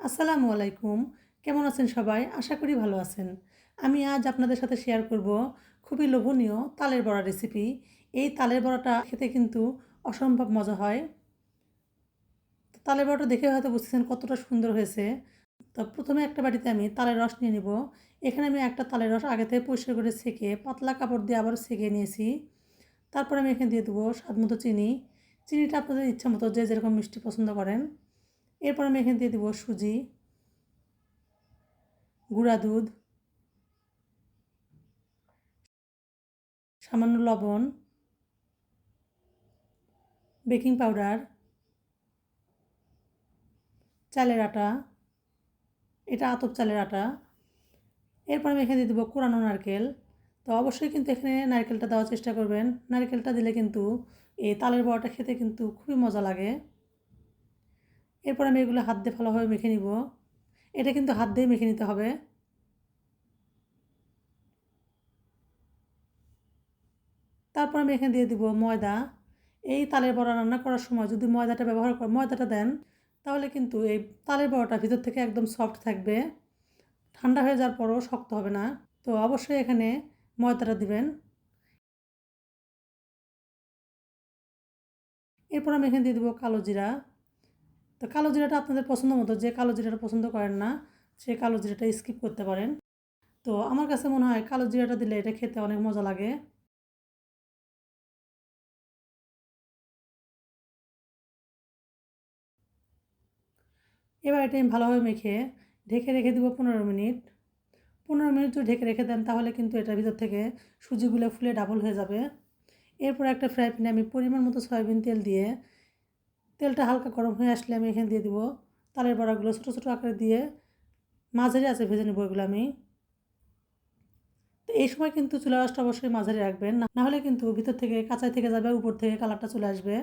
আসসালামু আলাইকুম। কেমন আছেন সবাই? আশা করি ভালো আছেন। আমি আজ আপনাদের সাথে শেয়ার করব খুবই লোভনীয় তালের বড়া রেসিপি এই তালের বড়াটা খেতে কিন্তু অসম্ভব মজা হয়। তালের বড়াটা দেখে হয়তো বুঝতেছেন কতটা সুন্দর হয়েছে। তো প্রথমে একটা বাটিতে আমি তালের রস নিয়ে নিব। এখানে আমি একটা তালের রস আগে থেকে পরিষ্কার করে সেকে পাতলা কাপড় দিয়ে আবার সেকে নিয়েছি। তারপর আমি এখানে দিয়ে দেবো স্বাদ মতো চিনি। চিনিটা আপনাদের ইচ্ছা মতো যে যেরকম মিষ্টি পছন্দ করেন। এরপর আমি এখানে দিয়ে দেবো সুজি, গুঁড়া দুধ, সামান্য লবণ, বেকিং পাউডার, চালের আটা, এটা আতপ চালের আটা। এরপর আমি এখানে দিয়ে দেবো কোরানো নারকেল। তো অবশ্যই কিন্তু এখানে নারকেলটা দেওয়ার চেষ্টা করবেন। নারকেলটা দিলে কিন্তু এই তালের বড়াটা খেতে কিন্তু খুবই মজা লাগে। এরপর আমি এগুলো হাত দিয়ে ভালোভাবে মেখে নিব। এটা কিন্তু হাত দিয়ে মেখে নিতে হবে। তারপর আমি এখানে দিয়ে দিব ময়দা। এই তালের বড়া রান্না করার সময় যদি ময়দাটা ব্যবহার কর ময়দাটা দেন, তাহলে কিন্তু এই তালের বড়াটা ভিতর থেকে একদম সফট থাকবে। ঠান্ডা হয়ে যাওয়ার পরও শক্ত হবে না। তো অবশ্যই এখানে ময়দাটা দিবেন। এরপর আমি এখানে দিয়ে দেবো কালো জিরা। তো কালো জিরাটা আপনাদের পছন্দ মতো, যে কালো জিরাটা পছন্দ করেন না, সে কালো জিরাটা স্কিপ করতে পারেন। তো আমার কাছে মনে হয় কালো জিরাটা দিলে এটা খেতে অনেক মজা লাগে। এবার এটা আমি ভালোভাবে মেখে ঢেকে রেখে দেবো পনেরো মিনিট। পনেরো মিনিট যদি ঢেকে রেখে দেন, তাহলে কিন্তু এটার ভিতর থেকে সুজিগুলো ফুলে ডাবল হয়ে যাবে। এরপর একটা ফ্রাই প্যানে আমি পরিমাণ মতো সয়াবিন তেল দিয়ে তেলটা হালকা গরম হয়ে আসলে আমি এখানে দিয়ে দিব। তালের বড়াগুলো ছোটো ছোটো আকারে দিয়ে মাঝারি আছে ভেজে নেব এগুলো আমি। তো এই সময় কিন্তু চুলা রসটা অবশ্যই মাঝারি রাখবেন, না হলে কিন্তু ভিতর থেকে কাঁচাই থেকে যাবে, উপর থেকে কালারটা চলে আসবে।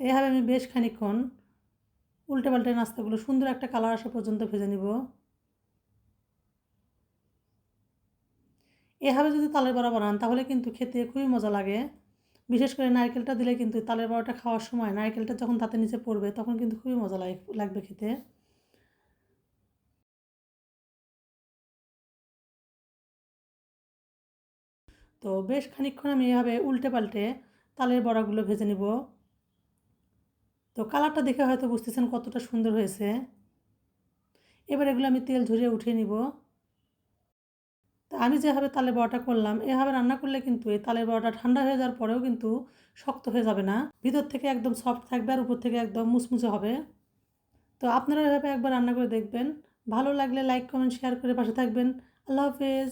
তো এভাবে আমি বেশ খানিক্ষণ উল্টে পাল্টে নাস্তাগুলো সুন্দর একটা কালার আসা পর্যন্ত ভেজে নিব। এভাবে যদি তালের বড়া বানান, তাহলে কিন্তু খেতে খুবই মজা লাগে। বিশেষ করে নারকেলটা দিলে কিন্তু তালের বড়াটা খাওয়ার সময় নারকেলটা যখন তাতে নিচে পড়বে, তখন কিন্তু খুবই মজা লাগবে খেতে। তো বেশ খানিক্ষণ আমি এভাবে উল্টে পাল্টে তালের বড়াগুলো ভেজে নিব। তো কালারটা দেখে হয়তো বুঝতেছেন কতটা সুন্দর হয়েছে। এবার এগুলো আমি তেল ঝরিয়ে উঠিয়ে নিব। তা আমি যেভাবে তালের বড়াটা করলাম, এভাবে রান্না করলে কিন্তু এই তালের বড়াটা ঠান্ডা হয়ে যাওয়ার পরেও কিন্তু শক্ত হয়ে যাবে না। ভিতর থেকে একদম সফট থাকবে আর উপর থেকে একদম মুচমুচে হবে। তো আপনারা এভাবে একবার রান্না করে দেখবেন। ভালো লাগলে লাইক কমেন্ট শেয়ার করে পাশে থাকবেন। আল্লাহ হাফেজ।